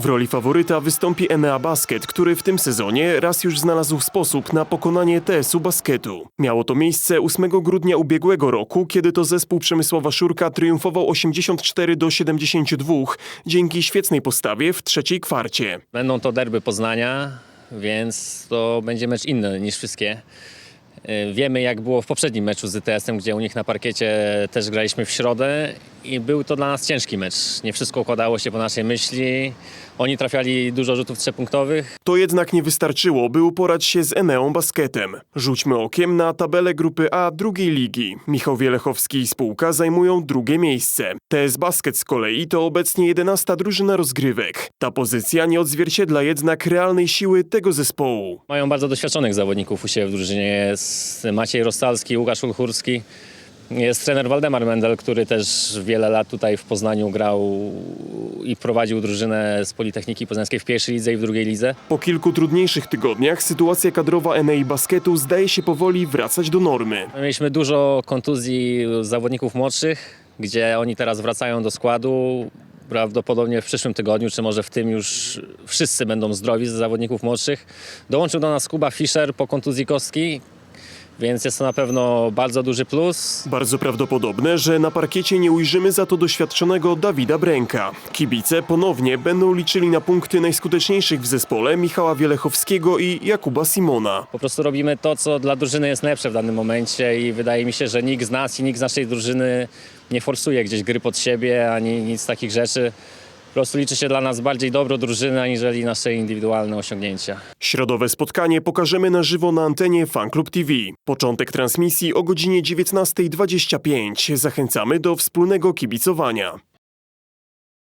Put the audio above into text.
W roli faworyta wystąpi Enea Basket, który w tym sezonie raz już znalazł sposób na pokonanie TS-u Basketu. Miało to miejsce 8 grudnia ubiegłego roku, kiedy to zespół Przemysława Szurka triumfował 84 do 72 dzięki świetnej postawie w trzeciej kwarcie. Będą to derby Poznania, więc to będzie mecz inny niż wszystkie. Yy, Wiemy, jak było w poprzednim meczu z ITS-em, gdzie u nich na parkiecie też graliśmy w środę i był to dla nas ciężki mecz. Nie wszystko układało się po naszej myśli. Oni trafiali dużo rzutów trzypunktowych, To jednak nie wystarczyło, by uporać się z Eneą Basketem. Rzućmy okiem na tabelę grupy A drugiej ligi. Michał Wielechowski i spółka zajmują drugie miejsce. TS Basket z kolei to obecnie 11 drużyna rozgrywek. Ta pozycja nie odzwierciedla jednak realnej siły tego zespołu. Mają bardzo doświadczonych zawodników u siebie w drużynie. Jest Maciej Rostalski, Łukasz Ulchurski. Jest trener Waldemar Mendel, który też wiele lat tutaj w Poznaniu grał i prowadził drużynę z Politechniki Poznańskiej w pierwszej lidze i w drugiej lidze. Po kilku trudniejszych tygodniach sytuacja kadrowa Enei Basketu zdaje się powoli wracać do normy. Mieliśmy dużo kontuzji zawodników młodszych, gdzie oni teraz wracają do składu. Prawdopodobnie w przyszłym tygodniu, czy może w tym już wszyscy będą zdrowi z zawodników młodszych. Dołączył do nas Kuba Fischer po kontuzji kostki, więc jest to na pewno bardzo duży plus. Bardzo prawdopodobne, że na parkiecie nie ujrzymy za to doświadczonego Dawida Bręka. Kibice ponownie będą liczyli na punkty najskuteczniejszych w zespole Michała Wielechowskiego i Jakuba Simona. Po prostu robimy to, co dla drużyny jest najlepsze w danym momencie i wydaje mi się, że nikt z nas i nikt z naszej drużyny nie forsuje gdzieś gry pod siebie, ani nic takich rzeczy. Po prostu liczy się dla nas bardziej dobro drużyny, aniżeli nasze indywidualne osiągnięcia. Środowe spotkanie pokażemy na żywo na antenie Fanclub TV. Początek transmisji o godzinie 19.25. Zachęcamy do wspólnego kibicowania.